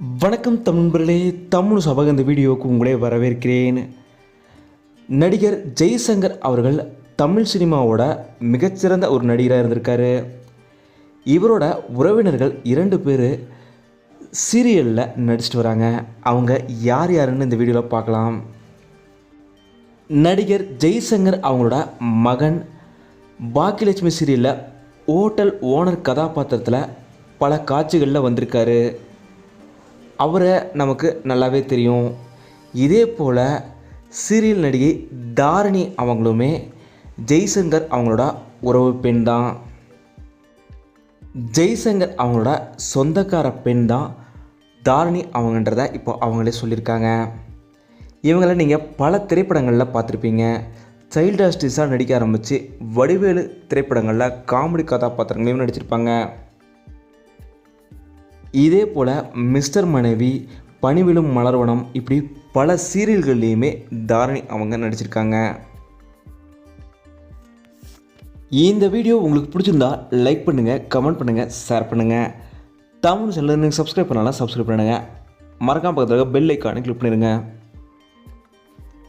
வணக்கம் தமிழ்பர்களே தமிழ் சபக இந்த வீடியோவுக்கு உங்களே வரவேற்கிறேன். நடிகர் ஜெய்சங்கர் அவர்கள் தமிழ் சினிமாவோட மிகச்சிறந்த ஒரு நடிகராக இருந்திருக்காரு. இவரோட உறவினர்கள் இரண்டு பேர் சீரியலில் நடிச்சிட்டு வராங்க. அவங்க யார் யாருன்னு இந்த வீடியோவில் பார்க்கலாம். நடிகர் ஜெய்சங்கர் அவங்களோட மகன் பாக்கியலட்சுமி சீரியலில் ஹோட்டல் ஓனர் கதாபாத்திரத்தில் பல காட்சிகளில் வந்திருக்காரு. அவரை நமக்கு நல்லாவே தெரியும். இதே போல் சீரியல் நடிகை தாரணி அவங்களுமே ஜெய்சங்கர் அவங்களோட உறவு பெண் தான். ஜெய்சங்கர் அவங்களோட சொந்தக்கார பெண் தான் தாரணி அவங்கன்றத இப்போ அவங்களே சொல்லியிருக்காங்க. இவங்களை நீங்கள் பல திரைப்படங்களில் பார்த்துருப்பீங்க. சைல்டு ஆர்டிஸ்டாக நடிக்க ஆரம்பித்து வடிவேலு திரைப்படங்களில் காமெடி கதாபாத்திரங்களையும் நடிச்சிருப்பாங்க. இதே போல் மிஸ்டர் மனைவி பணிவிலும் மலர்வனம் இப்படி பல சீரியல்கள்லேயுமே தாரணி அவங்க நடிச்சிருக்காங்க. இந்த வீடியோ உங்களுக்கு பிடிச்சிருந்தா லைக் பண்ணுங்கள் கமெண்ட் பண்ணுங்கள் ஷேர் பண்ணுங்கள் தமிழ் சேனலில் நீங்கள் சப்ஸ்கிரைப் பண்ணலாம் சப்ஸ்கிரைப் பண்ணுங்கள் மறக்காம பக்கத்தில் பெல் ஐக்கானை கிளிக் பண்ணிடுங்க